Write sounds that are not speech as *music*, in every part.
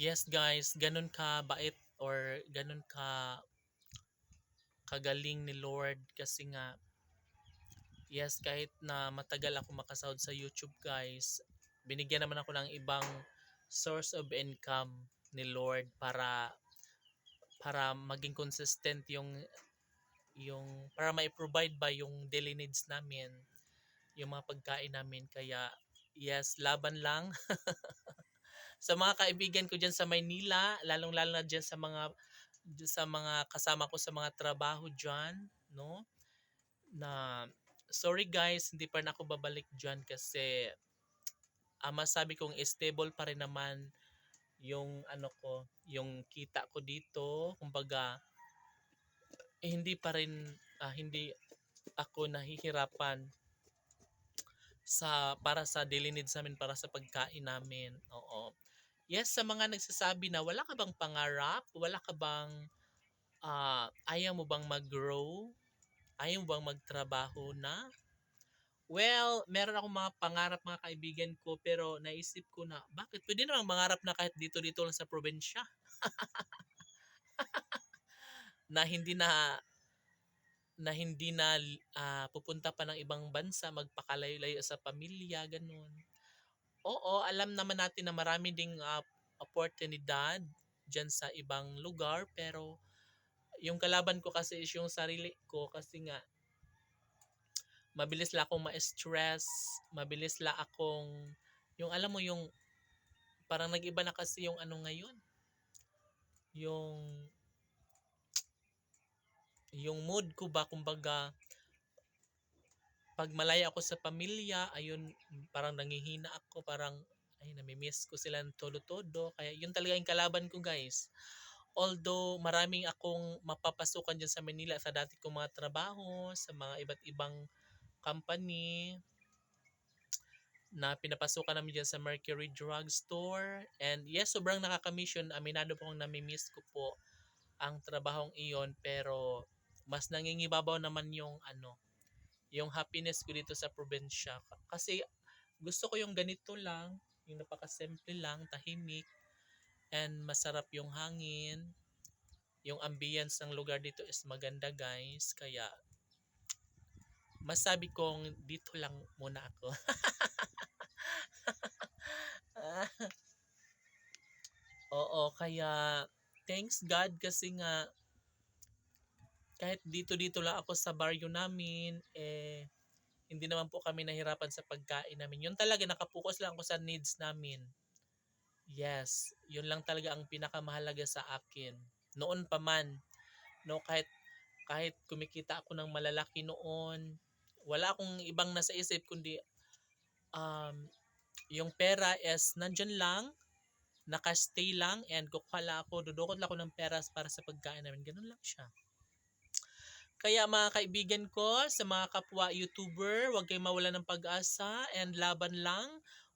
Yes guys, ganun ka bait or ganun ka kagaling ni Lord kasi nga yes kahit na matagal ako makasahod sa YouTube guys, binigyan naman ako ng ibang source of income ni Lord para para maging consistent yung yung para ma-provide ba yung daily needs namin, yung mga pagkain namin kaya yes, laban lang. *laughs* sa mga kaibigan ko diyan sa Maynila, lalong-lalo na diyan sa mga sa mga kasama ko sa mga trabaho diyan, no? Na sorry guys, hindi pa rin ako babalik diyan kasi ah, masabi kong stable pa rin naman yung ano ko, yung kita ko dito, kumbaga eh, hindi pa rin ah, hindi ako nahihirapan sa para sa daily needs namin para sa pagkain namin. Oo. Yes, sa mga nagsasabi na wala ka bang pangarap, wala ka bang ah, ayaw mo bang mag-grow, ayaw mo bang magtrabaho na? Well, meron akong mga pangarap mga kaibigan ko pero naisip ko na bakit pwede namang mangarap na kahit dito-dito lang sa probinsya. *laughs* na hindi na na hindi na ah, pupunta pa ng ibang bansa, magpakalayo-layo sa pamilya, ganun. Oo, alam naman natin na marami ding ah, oportunidad dyan sa ibang lugar, pero yung kalaban ko kasi is yung sarili ko kasi nga mabilis la akong ma-stress, mabilis la akong yung alam mo yung parang nag-iba na kasi yung ano ngayon. Yung yung mood ko ba kumbaga pag malaya ako sa pamilya, ayun, parang nangihina ako, parang ay namimiss ko sila ng todo-todo. Kaya yun talaga yung kalaban ko guys. Although maraming akong mapapasukan dyan sa Manila sa dati kong mga trabaho, sa mga iba't ibang company na pinapasukan namin dyan sa Mercury Drug Store. And yes, sobrang nakaka-mission. Aminado po akong namimiss ko po ang trabahong iyon. Pero mas nangingibabaw naman yung ano, yung happiness ko dito sa probinsya. Kasi gusto ko yung ganito lang, yung napakasimple lang, tahimik, and masarap yung hangin. Yung ambience ng lugar dito is maganda guys, kaya masabi kong dito lang muna ako. *laughs* Oo, kaya thanks God kasi nga kahit dito-dito lang ako sa baryo namin, eh, hindi naman po kami nahirapan sa pagkain namin. Yun talaga, nakapokus lang ako sa needs namin. Yes, yun lang talaga ang pinakamahalaga sa akin. Noon pa man, no, kahit, kahit kumikita ako ng malalaki noon, wala akong ibang nasa isip kundi um, yung pera is nandyan lang, nakastay lang, and kukuha lang ako, dudukot lang ako ng pera para sa pagkain namin. Ganun lang siya. Kaya mga kaibigan ko, sa mga kapwa YouTuber, huwag kayong mawala ng pag-asa and laban lang.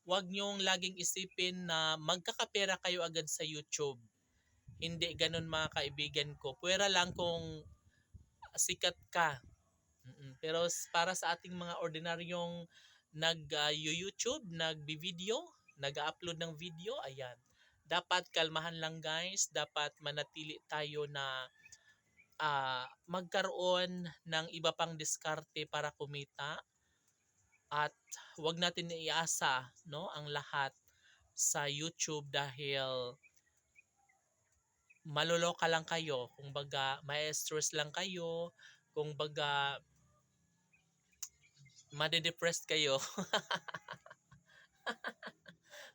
Huwag niyong laging isipin na magkakapera kayo agad sa YouTube. Hindi ganun mga kaibigan ko. Pwera lang kung sikat ka. Pero para sa ating mga ordinaryong nag-YouTube, uh, nag-video, nag-upload ng video, ayan. Dapat kalmahan lang guys. Dapat manatili tayo na uh, magkaroon ng iba pang diskarte para kumita at wag natin iasa no ang lahat sa YouTube dahil maluloka lang kayo kung baga ma-stress lang kayo kung baga made-depressed kayo. *laughs*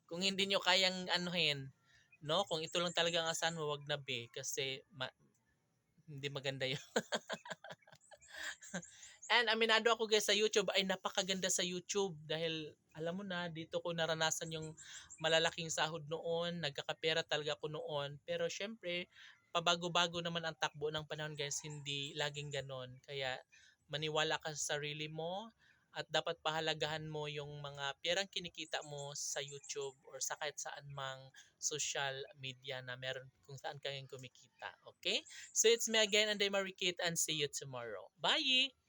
Kung hindi nyo kayang anuhin no kung ito lang talaga ang asan mo wag na be kasi ma- hindi maganda yun. And aminado ako guys sa YouTube ay napakaganda sa YouTube dahil alam mo na dito ko naranasan yung malalaking sahod noon, nagkakapera talaga ako noon. Pero syempre, pabago-bago naman ang takbo ng panahon guys, hindi laging ganon. Kaya maniwala ka sa sarili mo, at dapat pahalagahan mo yung mga perang kinikita mo sa YouTube or sa kahit saan mang social media na meron kung saan kayong kumikita. Okay? So it's me again, and I'm Marikit, and see you tomorrow. Bye!